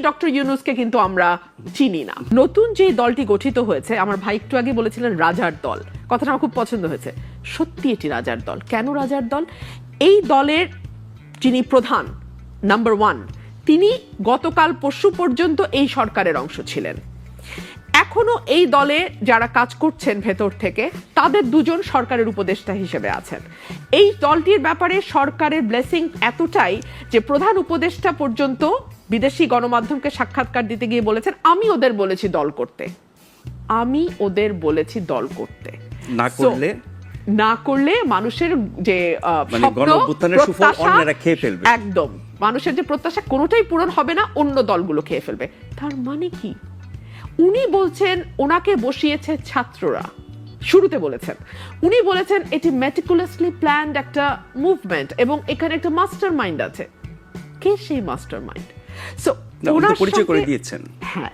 Doctor ইউনুসকে কিন্তু আমরা চিনি না। নতুন যে দলটি গঠিত হয়েছে, আমার ভাই একটু আগে বলেছিলেন রাজার দল। কথাটা আমার খুব পছন্দ হয়েছে। সত্যি এটি রাজার দল। কেন রাজার দল? এই দলের যিনি প্রধান নাম্বার ওয়ান তিনি গতকাল পরশু পর্যন্ত এই সরকারের অংশ ছিলেন। এখনও এই দলে যারা কাজ করছেন ভেতর থেকে তাদের দুজন সরকারের উপদেষ্টা হিসেবে আছেন। এই দলটির ব্যাপারে সরকারের ব্লেসিং এতটাই যে প্রধান উপদেষ্টা পর্যন্ত বিদেশি গণমাধ্যমকে সাক্ষাৎকার দিতে গিয়ে বলেছেন আমি ওদের বলেছি দল করতে। আমি ওদের বলেছি দল করতে। না করলে? না করলে মানুষের যে মানে। একদম। মানুষের যে প্রত্যাশা কোনোটাই পূরণ হবে না অন্য দলগুলো খেয়ে ফেলবে। তার মানে কি? উনি বলছেন ওনাকে বসিয়েছে ছাত্ররা। শুরুতে বলেছেন। উনি বলেছেন এটি মেটিকুলাসলি প্ল্যান্ড একটা মুভমেন্ট এবং এখানে একটা মাস্টার মাইন্ড আছে। কে সেই মাস্টার মাইন্ড সো না, পরিচয় করে দিয়েছেন। হ্যাঁ।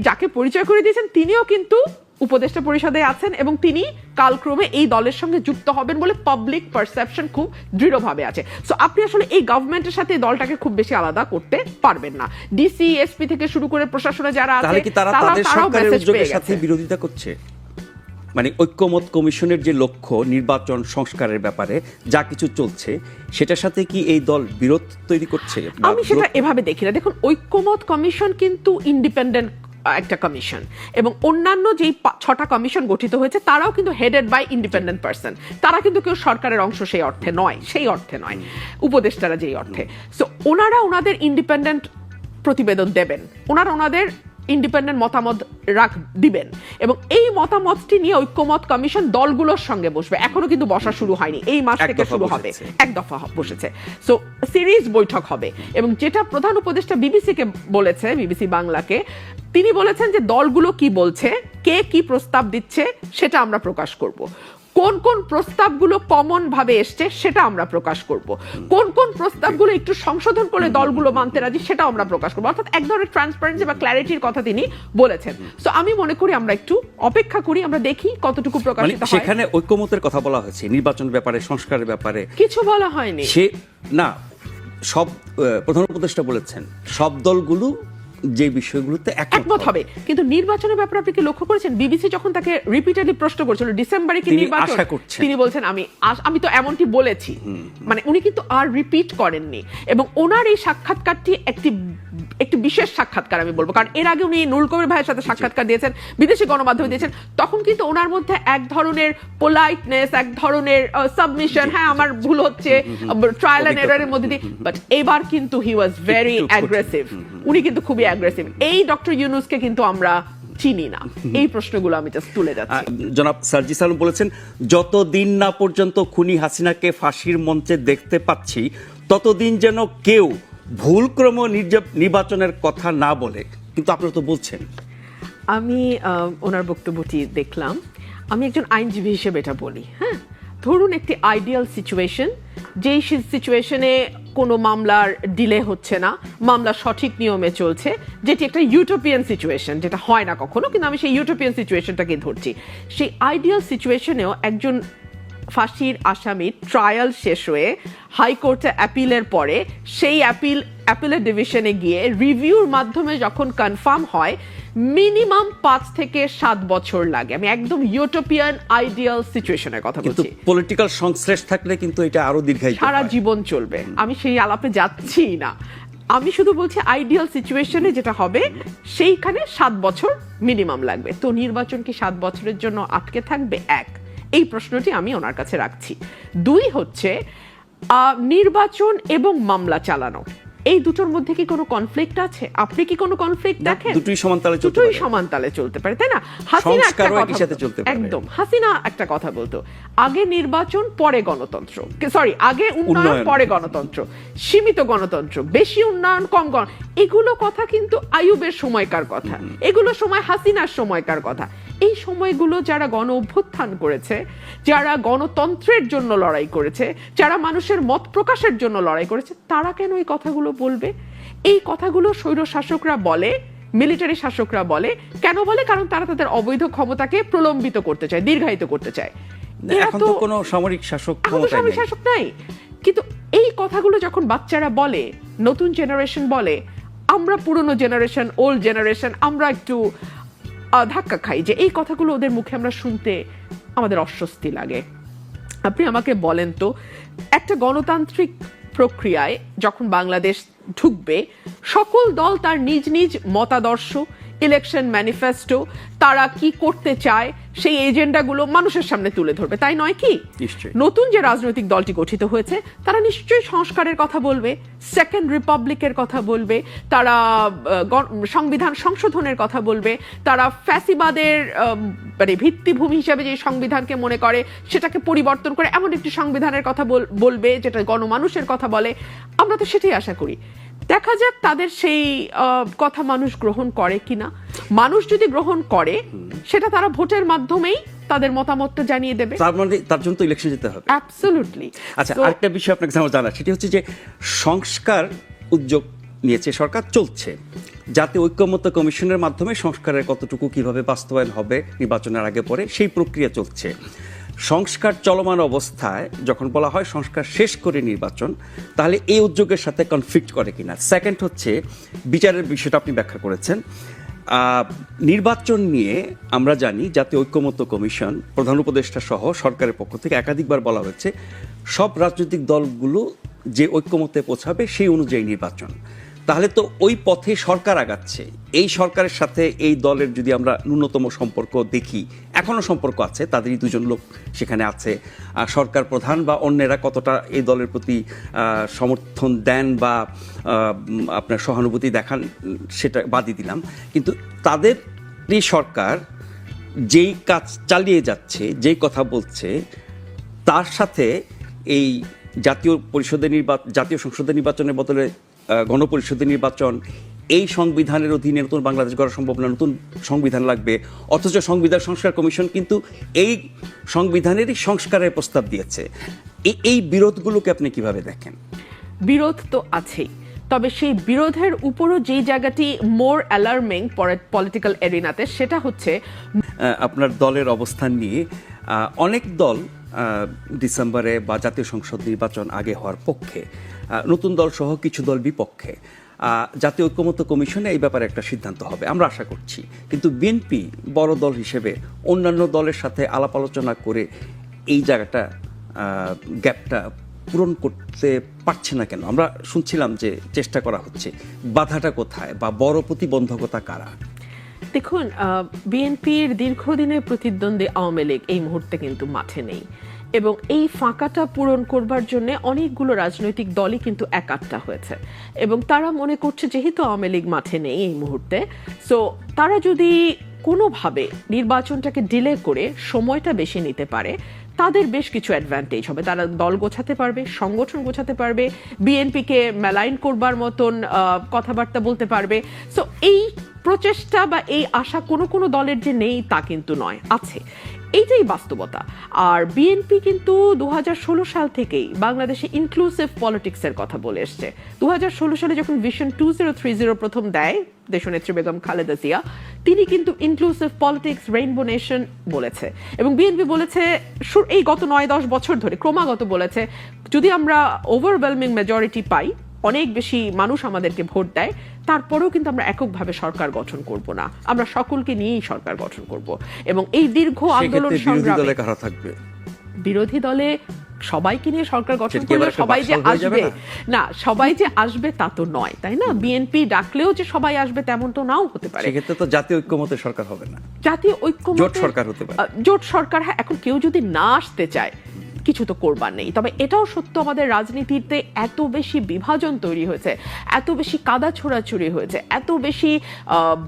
যাকে পরিচয় করে দিয়েছেন তিনিও কিন্তু উপদেষ্টা পরিষদে আছেন এবং তিনি কালক্রমে এই দলের সঙ্গে যুক্ত হবেন বলে পাবলিক পারসেপশন খুব দৃঢ়ভাবে আছে। সো আপনি আসলে এই গভর্নমেন্টের সাথে দলটাকে খুব বেশি আলাদা করতে পারবেন না। ডিসি এসপি থেকে শুরু করে প্রশাসনে যারা আছে তারা তাদের সরকারের উদ্যোগের সাথে বিরোধিতা করছে? মানে ঐক্যমত কমিশনের যে লক্ষ্য নির্বাচন সংস্কারের ব্যাপারে যা কিছু চলছে সেটার সাথে কি এই দল বিরোধ তৈরি করছে? আমি সেটা এভাবে দেখি না। দেখুন ঐক্যমত কমিশন কিন্তু ইন্ডিপেন্ডেন্ট একটা কমিশন। এবং অন্যান্য যেই ছটা কমিশন গঠিত হয়েছে, তারাও কিন্তু হেডেড বাই ইন্ডিপেন্ডেন্ট পার্সন তারা কিন্তু কেউ সরকারের অংশ সেই অর্থে নয়, সেই অর্থে নয়। উপদেষ্টারা যেই অর্থে। সো ওনারা ওনাদের ইন্ডিপেন্ডেন্ট প্রতিবেদন দেবেন। ওনারা ওনাদের ইন্ডিপেন্ডেন্ট মতামত রাখ দিবেন। এবং এই মতামতটি নিয়ে ঐক্যমত কমিশন দলগুলোর সঙ্গে বসবে। এখনও কিন্তু বসা শুরু হয়নি। এই মাস থেকে শুরু হবে। এক দফা বসেছে। সো সিরিজ বৈঠক হবে। এবং যেটা প্রধান উপদেষ্টা বিবিসিকে বলেছে বিবিসি বাংলাকে তিনি বলেছেন যে দলগুলো কি বলছে কে কি প্রস্তাব দিচ্ছে সেটা আমরা প্রকাশ করব। কোন কোন প্রস্তাবগুলো কমন ভাবে এসছে সেটা আমরা প্রকাশ করব। কোন কোন প্রস্তাবগুলো একটু সংশোধন করে দলগুলো মানতে রাজি সেটা আমরা প্রকাশ করব। অর্থাৎ এক ধরনের ট্রান্সপারেন্সি বা ক্ল্যারিটির কথা তিনি বলেছেন। সো আমি মনে করি আমরা একটু অপেক্ষা করি আমরা দেখি কতটুকু মানে প্রকাশিত হয়। সেখানে ঐক্যমতের কথা বলা হয়েছে নির্বাচন ব্যাপারে সংস্কারের ব্যাপারে। কিছু বলা হয়নি। সে না সব প্রধান উপদেষ্টা বলেছেন সব দলগুলো যে বিষয়গুলোতে একমত হবে। কিন্তু নির্বাচনের ব্যাপারে আপনি কি লক্ষ্য করেছেন? বিবিসি যখন তাকে রিপিটেডলি প্রশ্ন করেছিল ডিসেম্বরে কি নির্বাচন? তিনি বলছেন আমি আমি তো এমনটি বলেছি। মানে উনি কিন্তু আর রিপিট করেননি। এবং ওনার এই সাক্ষাৎকারটি একটি একটি বিশেষ সাক্ষাৎকার আমি বলব। কারণ এর আগে উনি নুরুল কবির ভাইয়ের সাথে সাক্ষাৎকার দিয়েছেন বিদেশি গণমাধ্যমে দিয়েছেন। তখন কিন্তু ওনার মধ্যে এক ধরনের পোলাইটনেস এক ধরনের সাবমিশন হ্যাঁ আমার ভুল হচ্ছে ট্রায়াল এন্ড এরারের মধ্যে দিয়ে। বাট এবার কিন্তু হি ওয়াজ ভেরি অ্যাগ্রেসিভ উনি কিন্তু খুবই অ্যাগ্রেসিভ এই ডক্টর ইউনুসকে কিন্তু আমরা চিনি না। এই প্রশ্নগুলো আমি জাস্ট তুলে যাচ্ছি। জনাব সার্জি সালম বলেছেন যতদিন না পর্যন্ত খুনি হাসিনাকে ফাঁসির মঞ্চে দেখতে পাচ্ছি ততদিন যেন কেউ ভুলক্রম নির্বাচনের কথা না বলে, কিন্তু আপনারা তো বলছেন। আমি ওনার বক্তব্যটি দেখলাম। আমি একজন আইনজীবী হিসেবে এটা বলি হ্যাঁ? ধরুন একটি আইডিয়াল সিচুয়েশন যেই সিচুয়েশনে কোনো মামলার ডিলে হচ্ছে না, মামলা সঠিক নিয়মে চলছে, যেটি একটা ইউটোপিয়ান সিচুয়েশন যেটা হয় না কখনো, কিন্তু আমি সেই ইউটোপিয়ান সিচুয়েশনটাকে ধরছি। সেই আইডিয়াল সিচুয়েশনেও একজন ফাঁসির আসামি ট্রায়াল শেষ হয়ে হাইকোর্টে অ্যাপিলের পরে সেই অ্যাপিল অ্যাপিলের ডিভিশনে গিয়ে রিভিউর মাধ্যমে যখন কনফার্ম হয় মিনিমাম পাঁচ থেকে সাত বছর লাগে। আমি একদম ইউটোপিয়ান আইডিয়াল সিচুয়েশনের কথা বলছি। পলিটিক্যাল সংশ্লেষ থাকলে কিন্তু এটা আরও দীর্ঘায়িত সারা জীবন চলবে। আমি সেই আলাপে যাচ্ছি না। আমি শুধু বলছি আইডিয়াল সিচুয়েশনে যেটা হবে সেইখানে সাত বছর মিনিমাম লাগবে। তো নির্বাচন কি সাত বছরের জন্য আটকে থাকবে? এক। এই প্রশ্নটি আমি ওনার কাছে রাখছি। দুই হচ্ছে নির্বাচন এবং মামলা চালানো। এই দুটোর মধ্যে কি কোনো কনফ্লিক্ট আছে? আপনি কি কোনো কনফ্লিক্ট দেখেন? দুটোই সমানতালে চলতে দুটোই পারে। সমান তালে চলতে পারে তাই না? হাসিনা একটা কথা সাথে। চলতে পারে। একদম। হাসিনা একটা কথা বলতো। আগে নির্বাচন পরে গণতন্ত্র। সরি আগে উন্নয়ন উন্নয়ন। পরে গণতন্ত্র। সীমিত গণতন্ত্র। বেশি উন্নয়ন কম গণ এগুলো কথা কিন্তু আয়ুবের সময়কার কথা। এগুলো সময় হাসিনার সময়কার কথা। এই সময়গুলো যারা গণ অভ্যুত্থান করেছে যারা গণতন্ত্রের জন্য লড়াই করেছে যারা মানুষের মত প্রকাশের জন্য লড়াই করেছে তারা কেন এই কথাগুলো বলবে? এই কথাগুলো স্বৈর শাসকরা বলে মিলিটারি শাসকরা বলে কেন বলে? কারণ তারা তাদের অবৈধ ক্ষমতাকে প্রলম্বিত করতে চায় দীর্ঘায়িত করতে চায়। এখন তো কোনো সামরিক শাসক নেই। শাসক নাই। কিন্তু এই কথাগুলো যখন বাচ্চারা বলে নতুন জেনারেশন বলে আমরা পুরনো জেনারেশন ওল্ড জেনারেশন আমরা একটু ধাক্কা খাই যে এই কথাগুলো ওদের মুখে আমরা শুনতে আমাদের অস্বস্তি লাগে। আপনি আমাকে বলেন তো, একটা গণতান্ত্রিক প্রক্রিয়ায় যখন বাংলাদেশ ঢুকবে, সকল দল তার নিজ নিজ মতাদর্শ ইলেকশন ম্যানিফেস্টো তারা কি করতে চায় সেই এজেন্ডাগুলো মানুষের সামনে তুলে ধরবে তাই নয় কি। নতুন যে রাজনৈতিক দলটি গঠিত হয়েছে তারা নিশ্চয়ই সংস্কারের কথা বলবে সেকেন্ড রিপাবলিকের কথা বলবে তারা সংবিধান সংশোধনের কথা বলবে তারা ফ্যাসিবাদের মানে ভিত্তিভূমি হিসাবে যে সংবিধানকে মনে করে সেটাকে পরিবর্তন করে এমন একটি সংবিধানের কথা বলবে যেটা গণমানুষের কথা বলে। আমরা তো সেটাই আশা করি। দেখা যাক তাদের সেই কথা মানুষ গ্রহণ করে কিনা। মানুষ যদি গ্রহণ করে সেটা তারা ভোটের মাধ্যমেই তাদের মতামতটা জানিয়ে দেবে। তার মানে তার জন্য তো ইলেকশন যেতে হবে। অ্যাবসলিউটলি আচ্ছা আরেকটা বিষয় আপনাকে আমার জানা সেটি হচ্ছে যে সংস্কার উদ্যোগ নিয়েছে সরকার চলছে। জাতীয় ঐক্যমত্য কমিশনের মাধ্যমে সংস্কারের কতটুকু কীভাবে বাস্তবায়ন হবে নির্বাচনের আগে পরে সেই প্রক্রিয়া চলছে। সংস্কার চলমান অবস্থায় যখন বলা হয় সংস্কার শেষ করে নির্বাচন, তাহলে এই উদ্যোগের সাথে কনফ্লিক্ট করে কিনা? সেকেন্ড হচ্ছে, বিচারের বিষয়টা আপনি ব্যাখ্যা করেছেন। নির্বাচন নিয়ে আমরা জানি জাতীয় ঐক্যমত্য কমিশন, প্রধান উপদেষ্টা সহ সরকারের পক্ষ থেকে একাধিকবার বলা হয়েছে, সব রাজনৈতিক দলগুলো যে ঐক্যমত্যে পৌঁছাবে সেই অনুযায়ী নির্বাচন। তাহলে তো ওই পথে সরকার আগাচ্ছে। এই সরকারের সাথে এই দলের যদি আমরা ন্যূনতম সম্পর্ক দেখি এখনও সম্পর্ক আছে, তাদেরই দুজন লোক সেখানে আছে। আর সরকার প্রধান বা অন্যেরা কতটা এই দলের প্রতি সমর্থন দেন বা আপনার সহানুভূতি দেখান, সেটা বাদই দিলাম। কিন্তু তাদেরই সরকার যেই কাজ চালিয়ে যাচ্ছে, যেই কথা বলছে, তার সাথে এই জাতীয় পরিষদের নির্বাচন জাতীয় সংসদের নির্বাচনের বদলে গণপরিষদের নির্বাচন এই সংবিধানের অধীনে নতুন বাংলাদেশ গড়া সম্ভব না নতুন সংবিধান লাগবে। অথচ সংবিধান সংস্কার কমিশন কিন্তু এই সংবিধানেরই সংস্কারের প্রস্তাব দিয়েছে। এই বিরোধগুলোকে আপনি কীভাবে দেখেন? বিরোধ তো আছেই। তবে সেই বিরোধের উপরও যেই জায়গাটি মোর অ্যালার্মিং পলিটিক্যাল এরিনাতে সেটা হচ্ছে আপনার দলের অবস্থান নিয়ে অনেক দল ডিসেম্বরে বা জাতীয় সংসদ নির্বাচন আগে হওয়ার পক্ষে নতুন দল সহ কিছু দল বিপক্ষে। জাতীয় ঐক্যমত্য কমিশনে এই ব্যাপারে একটা সিদ্ধান্ত হবে, আমরা আশা করছি। কিন্তু বিএনপি বড় দল হিসেবে অন্যান্য দলের সাথে আলাপ আলোচনা করে এই জায়গাটা গ্যাপটা পূরণ করতে পারছে না কেন? আমরা শুনছিলাম যে চেষ্টা করা হচ্ছে, বাধাটা কোথায় বা বড় প্রতিবন্ধকতা কারা? দেখুন বিএনপির দীর্ঘদিনের প্রতিদ্বন্দ্বী আওয়ামী লীগ এই মুহূর্তে কিন্তু মাঠে নেই। এবং এই ফাঁকাটা পূরণ করবার জন্য অনেকগুলো রাজনৈতিক দলই কিন্তু একাত্তা হয়েছে। এবং তারা মনে করছে যেহেতু আওয়ামী লীগ মাঠে নেই এই মুহূর্তে সো তারা যদি কোনোভাবে নির্বাচনটাকে ডিলে করে সময়টা বেশি নিতে পারে, তাদের বেশ কিছু অ্যাডভান্টেজ হবে। তারা দল গোছাতে পারবে, সংগঠন গোছাতে পারবে বিএনপিকে মেলাইন করবার মতন কথাবার্তা বলতে পারবে। সো এই প্রচেষ্টা বা এই আশা কোনো কোনো দলের যে নেই তা কিন্তু নয়, আছে। এইটাই বাস্তবতা। আর বিএনপি কিন্তু দু হাজার ষোলো সাল থেকেই বাংলাদেশে ইনক্লুসিভ পলিটিক্সের কথা বলে এসছে। দু হাজার ষোলো সালে যখন vision two zero three zero প্রথম দেয়, দেশনেত্রী বেগম খালেদা জিয়া, তিনি কিন্তু ইনক্লুসিভ পলিটিক্স রেইনবো নেশন বলেছে। এবং বিএনপি বলেছে এই গত নয় দশ বছর ধরে ক্রমাগত বলেছে, যদি আমরা ওভারওয়েলমিং মেজরিটি পাই অনেক বেশি মানুষ আমাদেরকে ভোট দেয় তারপরেও কিন্তু আমরা এককভাবে সরকার গঠন করব না। আমরা সকলকে নিয়েই সরকার গঠন করব। এবং এই দীর্ঘ আন্দোলন সংগ্রামে থাকবে? বিরোধী দলে সবাইকে নিয়ে সরকার গঠন করলে সবাই যে আসবে। না? সবাই যে আসবে তা তো নয় তাই না? বিএনপি ডাকলেও যে সবাই আসবে তেমন তো নাও হতে পারে। সেক্ষেত্রে তো জাতীয় ঐক্যমতের সরকার হবে না। জাতীয় ঐক্য জোট সরকার হতে পারে। জোট সরকার হ্যাঁ এখন কেউ যদি না আসতে চায় কিছু তো করবার নেই। তবে এটাও সত্য, আমাদের রাজনীতিতে এত বেশি বিভাজন তৈরি হয়েছে, এত বেশি কাদা ছোড়াছুড়ি হয়েছে, এত বেশি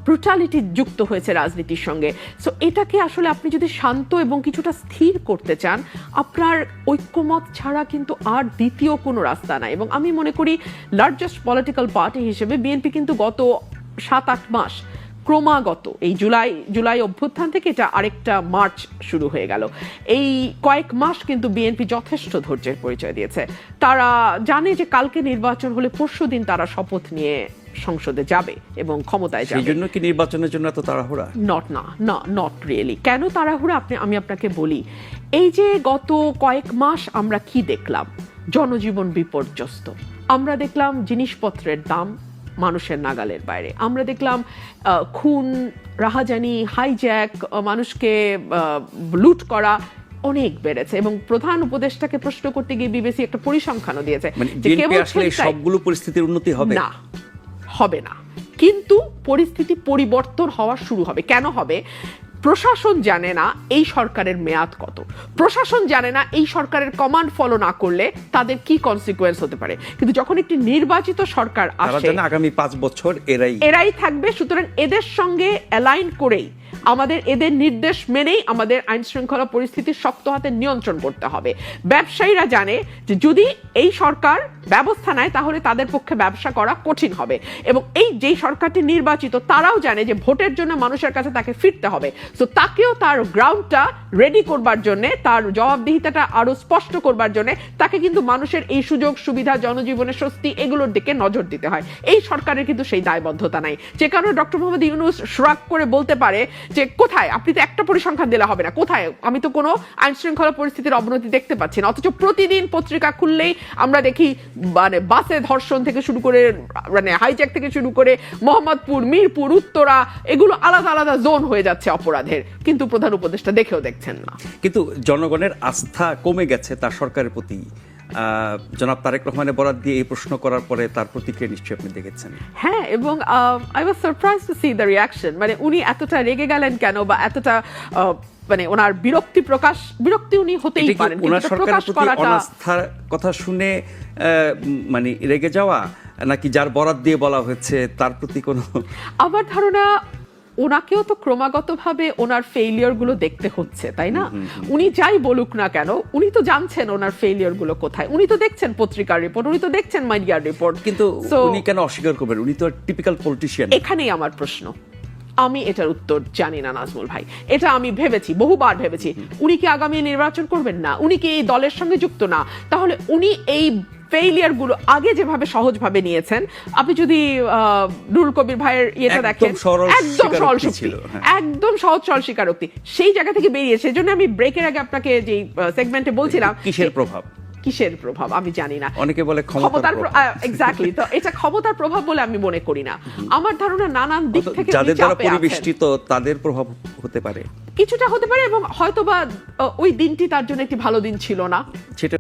ব্রুটালিটি যুক্ত হয়েছে রাজনীতির সঙ্গে। সো এটাকে আসলে আপনি যদি শান্ত এবং কিছুটা স্থির করতে চান, আপনার ঐক্যমত ছাড়া কিন্তু আর দ্বিতীয় কোনো রাস্তা নাই। এবং আমি মনে করি লার্জেস্ট পলিটিক্যাল পার্টি হিসেবে বিএনপি কিন্তু গত সাত, আট মাস ক্রমাগত। এই জুলাই জুলাই অভ্যুত্থান থেকে এটা আরেকটা মার্চ শুরু হয়ে গেল। এই কয়েক মাস কিন্তু বিএনপি যথেষ্ট ধৈর্যের পরিচয় দিয়েছে। তারা জানে যে কালকে নির্বাচন হলে পরশু দিন তারা শপথ নিয়ে সংসদে যাবে এবং ক্ষমতায় যাবে। জন্য কি নির্বাচনের জন্য এত তাড়াহুড়া? নট না না নট রিয়েলি কেন তাড়াহুড়া? আপনি আমি আপনাকে বলি এই যে গত কয়েক মাস আমরা কি দেখলাম? জনজীবন বিপর্যস্ত। আমরা দেখলাম জিনিসপত্রের দাম মানুষের নাগালের বাইরে। আমরা দেখলাম খুন রাহাজানি হাইজ্যাক মানুষকে লুট করা অনেক বেড়েছে এবং প্রধান উপদেষ্টাকে প্রশ্ন করতে গিয়ে বিবিসি একটা পরিসংখ্যানও দিয়েছে মানে যে কেবল এই ছিনতাই- সবগুলো পরিস্থিতির উন্নতি হবে? না হবে না। কিন্তু পরিস্থিতি পরিবর্তন হওয়া শুরু হবে। কেন হবে? প্রশাসন জানে না এই সরকারের মেয়াদ কত। প্রশাসন জানে না এই সরকারের কমান্ড ফলো না করলে তাদের কি কনসিকুয়েন্স হতে পারে। কিন্তু যখন একটি নির্বাচিত সরকার আসে আগামী পাঁচ বছর এরাই এরাই থাকবে সুতরাং এদের সঙ্গে অ্যালাইন করেই আমাদের এদের নির্দেশ মেনেই আমাদের আইন শৃঙ্খলা পরিস্থিতি শক্ত হাতে নিয়ন্ত্রণ করতে হবে। ব্যবসায়ীরা জানে যে যদি এই সরকার ব্যবস্থা নেয়, তাহলে তাদের পক্ষে ব্যবসা করা কঠিন হবে। এবং এই যেই সরকারটি নির্বাচিত, তারাও জানে যে ভোটের জন্য মানুষের কাছে তাকে ফিরতে হবে। তো তাকেও তার গ্রাউন্ডটা রেডি করবার জন্য, তার জবাবদিহিতাটা আরও স্পষ্ট করবার জন্য, তাকে কিন্তু মানুষের এই সুযোগ, সুবিধা, জনজীবনের স্বস্তি এগুলোর দিকে নজর দিতে হয়। এই সরকারের কিন্তু সেই দায়বদ্ধতা নাই। যে কারণে ডক্টর মোহাম্মদ ইউনুস শ্রাক করে বলতে পারে যে কোথায়? আপনি তো একটা পরিসংখ্যান দিলে হবে না। কোথায়? আমি তো কোনো আইন শৃঙ্খলা পরিস্থিতির অবনতি দেখতে পাচ্ছি না। অথচ প্রতিদিন পত্রিকা খুললেই আমরা দেখি মানে বাসে ধর্ষণ থেকে শুরু করে মানে হাইজ্যাক থেকে শুরু করে মোহাম্মদপুর, মিরপুর, উত্তরা, এগুলো আলাদা আলাদা জোন হয়ে যাচ্ছে অপরাধের। কিন্তু প্রধান উপদেষ্টা দেখেও দেখছেন না। কিন্তু জনগণের আস্থা কমে গেছে তার সরকারের প্রতি। জনাব তারেক রহমানের বরাদ দিয়ে এই প্রশ্ন করার পরে তার প্রতিক্রিয়া নিশ্চয়ই আপনি দেখেছেন। হ্যাঁ এবং I was surprise to see the reaction মানে উনি এতটা রেগে গেলেন কেন বা এতটা মানে ওনার বিরক্তি প্রকাশ বিরক্তি উনি হতেই পারেন ওনার সরকারের প্রতি অনাস্থার কথা শুনে মানে রেগে যাওয়া নাকি যার বরাদ দিয়ে বলা হয়েছে তার প্রতি কোনো আমার ধারণা ওনাকেও তো ক্রমাগতভাবে ওনার ফেইলিয়রগুলো দেখতে হচ্ছে তাই না? উনি যাই বলুক না কেন উনি তো জানছেন ওনার ফেইলিয়রগুলো কোথায়। উনি তো দেখছেন পত্রিকার রিপোর্ট উনি তো দেখছেন মিডিয়ার রিপোর্ট কিন্তু উনি কেন অস্বীকার করবেন? উনি তো টিপিক্যাল পলিটিশিয়ান এখানেই আমার প্রশ্ন। আমি এটার উত্তর জানি না নাজমুল ভাই। এটা আমি ভেবেছি বহুবার ভেবেছি। উনি কি আগামী নির্বাচন করবেন না? উনি কি এই দলের সঙ্গে যুক্ত না? তাহলে উনি এই ফেইলিয়ারগুলো আগে যেভাবে সহজভাবে নিয়েছেন আপনি যদি আহ, নুরুল কবির ভাইয়ের ইয়েটা দেখেন একদম সরল ছিল, হ্যাঁ। একদম সহজ সরল স্বীকারোক্তি। সেই জায়গা থেকে বেরিয়ে সেজন্য আমি ব্রেকের আগে আপনাকে যে সেগমেন্টে বলছিলাম কিসের প্রভাব? কিসের প্রভাব? আমি জানি না। অনেকে বলে ক্ষমতার। এক্স্যাক্টলি তো এটা ক্ষমতার প্রভাব বলে আমি মনে করি না। আমার ধারণা নানান দিক থেকে যাদের দ্বারা পরিবেষ্টিত তাদের প্রভাব হতে পারে। কিছুটা হতে পারে এবং হয়তোবা ওই দিনটি তার জন্য একটি ভালো দিন ছিল না। সেটা